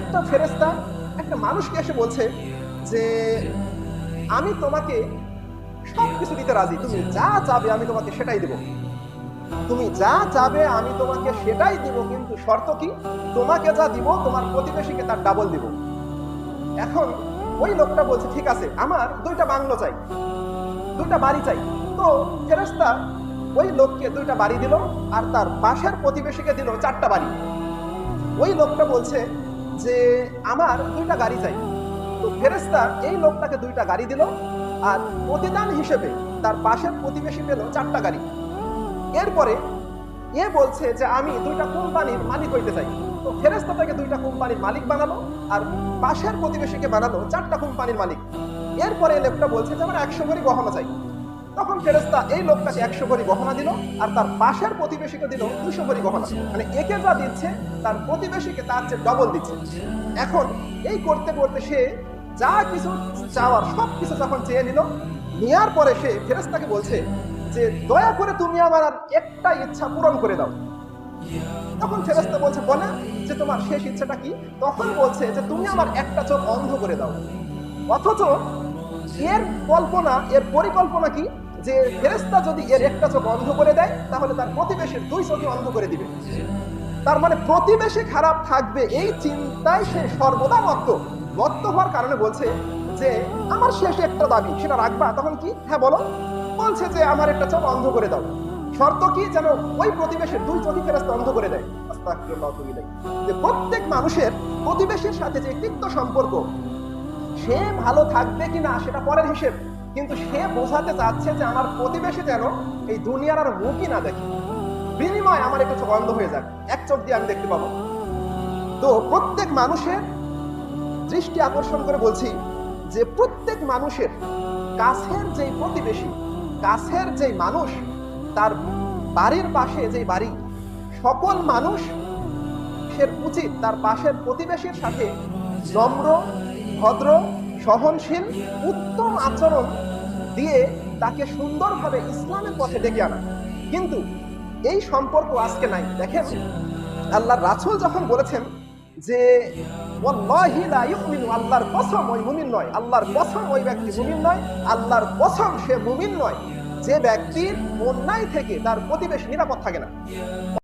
একটা ফেরেস্তা একটা মানুষকে এসে বলছে যে, আমি তোমাকে সব কিছু দিতে রাজি। তুমি যা চাবে আমি তোমাকে সেটাই দেব। তুমি যা চাবে আমি তোমাকে সেটাই দিব, কিন্তু শর্ত কি? তোমাকে যা দিব, তোমার প্রতিবেশীকে তার ডাবল দিব। এখন ওই লোকটা বলছে, ঠিক আছে, আমার দুইটা বাংলো চাই, দুইটা বাড়ি চাই। তো ফেরেস্তা ওই লোককে দুইটা বাড়ি দিল আর তার পাশের প্রতিবেশীকে দিল চারটা বাড়ি। ওই লোকটা বলছে যে আমার দুইটা গাড়ি চাই। তো ফেরেস্তা এই লোকটাকে দুইটা গাড়ি দিল আর প্রতিদান হিসেবে তার পাশের প্রতিবেশী পেল চারটা গাড়ি। এরপরে এ বলছে যে, আমি দুইটা কোম্পানির মালিক হইতে চাই। তো ফেরেস্তা তাকে দুইটা কোম্পানির মালিক বানালো আর পাশের প্রতিবেশীকে বানালো চারটা কোম্পানির মালিক। এরপরে লোকটা বলছে যে, আমার একশো ভরি গহনা চাই। তখন ফেরেস্তা এই লোকটাকে একশো ভরি গহনা দিল আর তার পাশের প্রতিবেশীকে দিল দুশো ভরি গহনা। মানে একে যা দিচ্ছে, তার প্রতিবেশীকে তার চেয়ে ডবল দিচ্ছে। এখন এই করতে করতে সে যা কিছু চাওয়ার সব কিছু যখন চেয়ে নিল নেওয়ার পরে সে ফেরেস্তাকে বলছে যে, দয়া করে তুমি আমার আর একটা ইচ্ছা পূরণ করে দাও। তখন ফেরেস্তা বলছে, বলে যে তোমার শেষ ইচ্ছাটা কি? তখন বলছে যে, তুমি আমার একটা চোখ অন্ধ করে দাও। অথচ এর কল্পনা এর পরিকল্পনা কি? যে ফেরেস্তা যদি এর একটা চোখ অন্ধ করে দেয় তাহলে তার প্রতিবেশীর দুই চোখই অন্ধ করে দিবে। তার মানে প্রতিবেশী খারাপ থাকবে এই চিন্তায় সে সর্বদা মত্ত। মত্ত হওয়ার কারণে বলছে যে আমার শেষ একটা দাবি সেটা রাখবা। তখন কি? হ্যাঁ বলো। বলছে যে আমার একটা চোখ অন্ধ করে দাও। শর্ত কি? যেন ওই প্রতিবেশীর দুই চোখই ফেরাস্তা অন্ধ করে দেয়। যে প্রত্যেক মানুষের প্রতিবেশীর সাথে যে তিক্ত সম্পর্ক সে ভালো থাকবে কিনা সেটা পরের হিসেব। কিন্তু সে বোঝাতে চাচ্ছে যে আমার প্রতিবেশী যেন এই দুনিয়ার আর মুখই না দেখে। বিনিময় আমার একটু অন্ধ হয়ে যাক। এক চোখ দিয়ে আমি দেখতে পাবো। তো প্রত্যেক মানুষের দৃষ্টি আকর্ষণ করে বলছি যে প্রত্যেক মানুষের কাছের যেই প্রতিবেশী, কাছের যেই মানুষ, তার বাড়ির পাশে যেই বাড়ি, সকল মানুষ সে উচিত তার পাশের প্রতিবেশীর সাথে নম্র ভদ্র, সহনশীল, উত্তম আচরণ দিয়ে তাকে সুন্দরভাবে ইসলামের পথে ডেকে আনা। কিন্তু এই সম্পর্ক আজকে নাই। দেখেন, আল্লাহর রাসূল যখন বলেছেন যে আল্লাহর কসম ওই মুমিন নয়। আল্লাহর কসম ওই ব্যক্তি মুমিন নয়। আল্লাহর কসম সে মুমিন নয়। যে ব্যক্তির অন্যায় থেকে তার প্রতিবেশী নিরাপদ থাকে না।